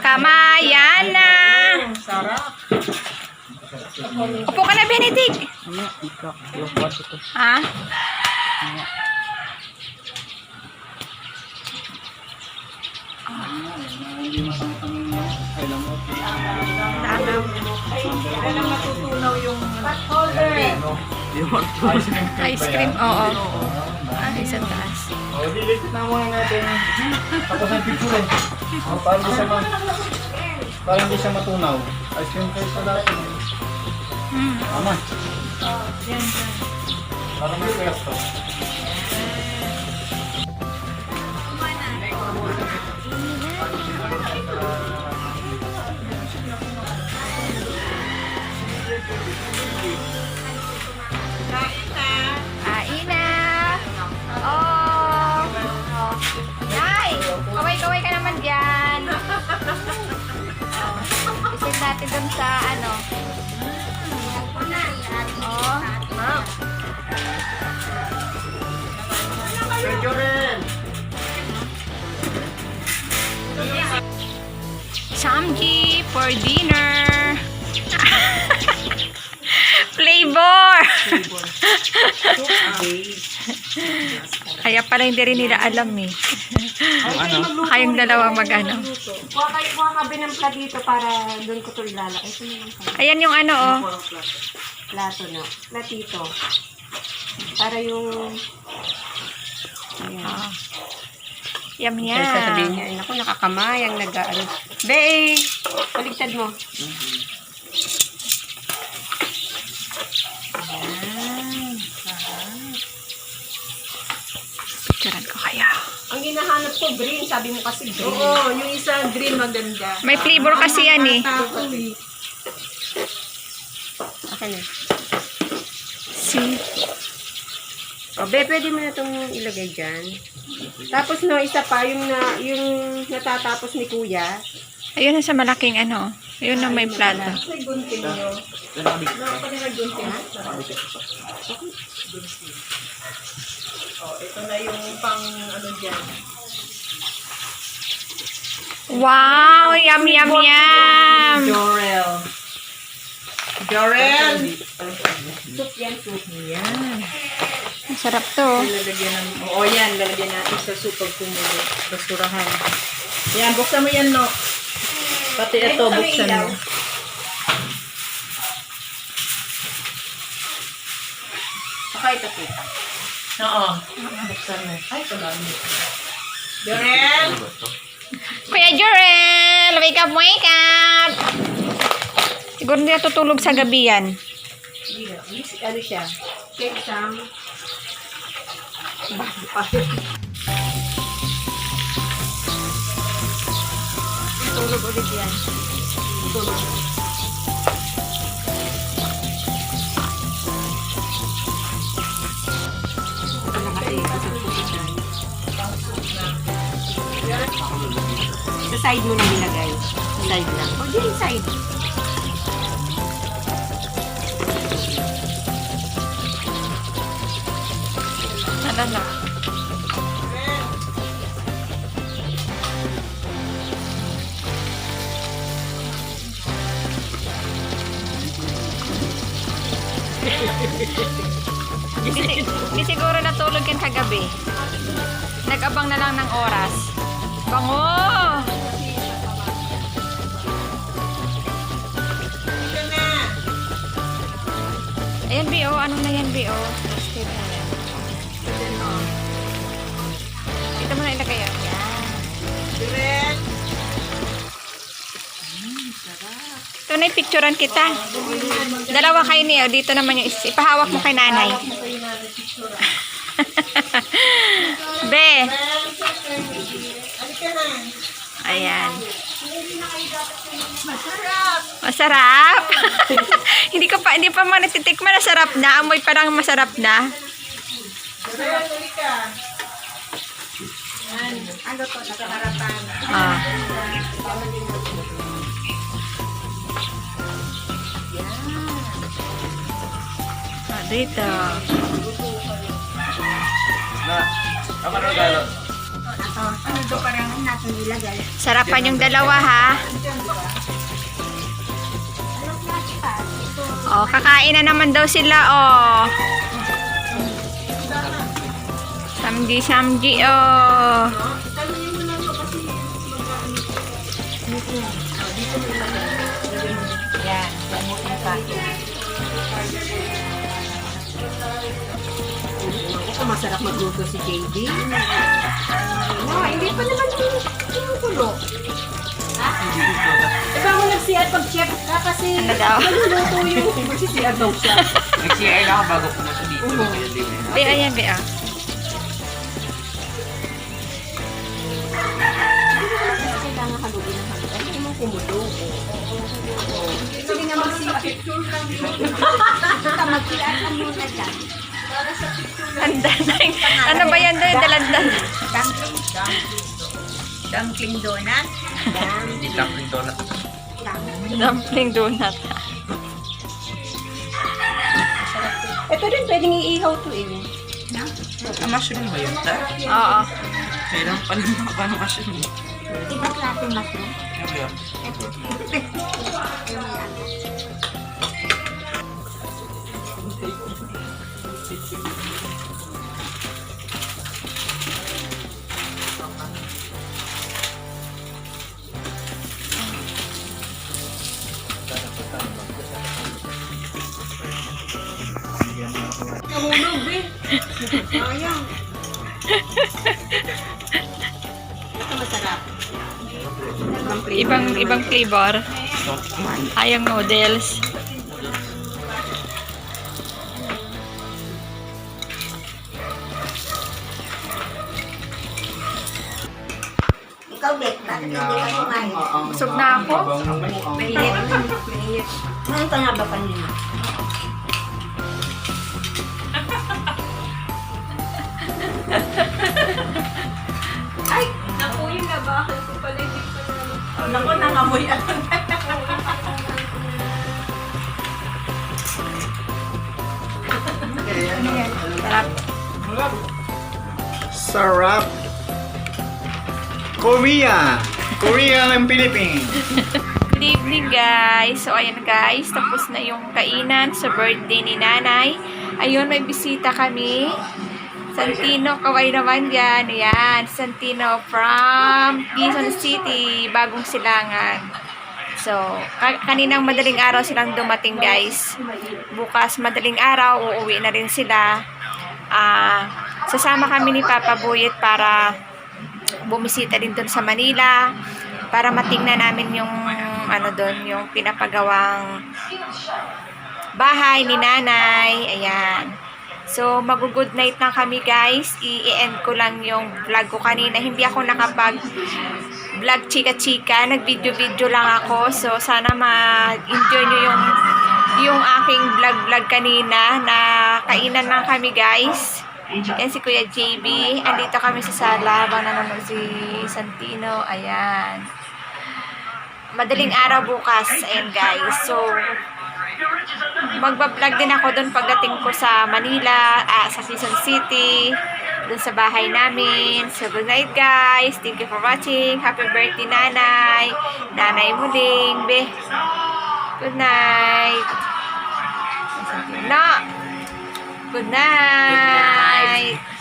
Kakamayan na. Sarap. Upo ka na, Benedict. Ha? Ice cream, oo. Ah, isang taas. O, delete na muna natin. Tapos ang picture eh. O, para hindi siya ma... Para hindi siya matunaw. Ice cream kayo sa natin. Hmm. Tama. Para may pwesto. Kain sa ano. Oh. Medyo rin. Samji for dinner. Flavor. Kaya pala hindi rin nila alam eh. Ano? Kayong dalawa mag ano. Kuha kayo, kuha ka binampla dito para doon ko ito ilalagay. Ito na yung kanya. Ayan yung ano oh. plato na. Platito. Para yung... Ayan. Ah. Yum Kaya sasabihin yum. niya, ay naku, nakakamay ang nag-ano. Be, paligtad mo. Ayan. Picturean ko kaya. Ang hinahanap ko, green. Sabi mo kasi green. Oo, yung isa green maganda. May flavor kasi yan eh. Ako eh. Akin na. See? O, be, pwede mo na itong ilagay dyan. Tapos, no, isa pa, yung, na, yung natatapos ni kuya. Ayun na sa malaking ano. Ayun na may plato. May gunting nyo. Nakapag may gunting. Oh, ito na yung pang ano dyan. Wow! Yum, yum, yum! Jorel. Jorel! Soup yan, soup. Yan. Masarap to. Lalagyan ng... Oo, yan. Lalagyan natin sa soup pag kumulo. Basurahan. Yan, buksan mo yan, no? Pati ito, buksan mo. Saka ito, tita. Oo. Buksan mo. Ay, ito lang. Jorel! Kuya Jurel! Wake up, wake up! Siguro hindi natutulog sa gabi yan. Ano siya? Cake sam. Tulog ulit yan. Tulog. Side mo na nilagay. Side lang. O, dyan side. Ano na? Di, di siguro natulog yan kagabi. Nag-abang na lang ng oras. Bango! Ayan, B.O. Ano na yan, B.O.? Stay na yan. Dito mo na ilagay yan. Yan. Jorel! Ito na picturean kita. Dalawa kayo niyo. Dito naman yung ipahawak mo kay nanay. Be. Na. Ayan. Masarap. hindi ko pa, hindi pa man natitikman na sarap na. Amoy parang masarap na. Jorel, halika. Yan. Ano to? Nakaharapan. Ah. Ah, dito. Na. Ako na galo. Ano do parang natin ilagay? Sarapan yung dalawa ha. Oh, kakain na naman daw sila oh. Samji samji oh. Ito masarap magluto si JD. No, hindi pa naman kumukulo. Diba mo nag-CR pag chef ka kasi Ano nagluluto yung mag-CR daw siya. Nag-CI lang ako bago pumunta dito. Ba? Be, ayan, be, ah. Kailangan haluin ng haluin. Hindi mo kumulo. Hindi nga mag-CR. Basta mag-CR ka muna dyan. Handa na yung- Ano ba yan doon? Dalandan. Dumpling. Dumpling donut. Dumpling donut. Dumpling donut. Ito din pwedeng iihaw to eh. Ah, mushroom ba yun? Ta? Oo. Kailan pa rin ng mushroom. Iba klase mushroom. Ano ba yun? Nahulog Sayang. Ito masarap. Ibang flavor. Ibang, ibang flavor. Ayang noodles. Ikaw, Bet, bakit hindi ka kumain? Busog na ako. Mainit. Mainit. Ngayon ka nga ba kanina? Naku, nangamoy ako. Sarap. Sarap. Korea. Korea ng Philippines. Good evening guys. So ayan guys, tapos na yung kainan sa birthday ni nanay. Ayun, may bisita kami. Santino, kaway naman yan. Ayan, Santino from Quezon City, bagong silangan. So, ka- kaninang madaling araw silang dumating guys. Bukas madaling araw, uuwi na rin sila. Ah, sasama kami ni Papa Buyet para bumisita din doon sa Manila para matingnan namin yung ano doon, yung pinapagawang bahay ni nanay. Ayan. So, mag-good night na kami guys. I-end ko lang yung vlog ko kanina. Hindi ako nakapag vlog chika-chika. Nag-video-video lang ako. So, sana ma-enjoy nyo yung yung aking vlog-vlog kanina na kainan lang kami guys. Yan si Kuya JB. Andito kami sa sala habang nanonood si Santino. Ayan. Madaling araw bukas. Ayan guys. So, magbablog din ako doon pagdating ko sa Manila, ah, sa Quezon City, doon sa bahay namin. So, good night guys. Thank you for watching. Happy birthday, nanay. Nanay muling, be. Good night. No. Good night.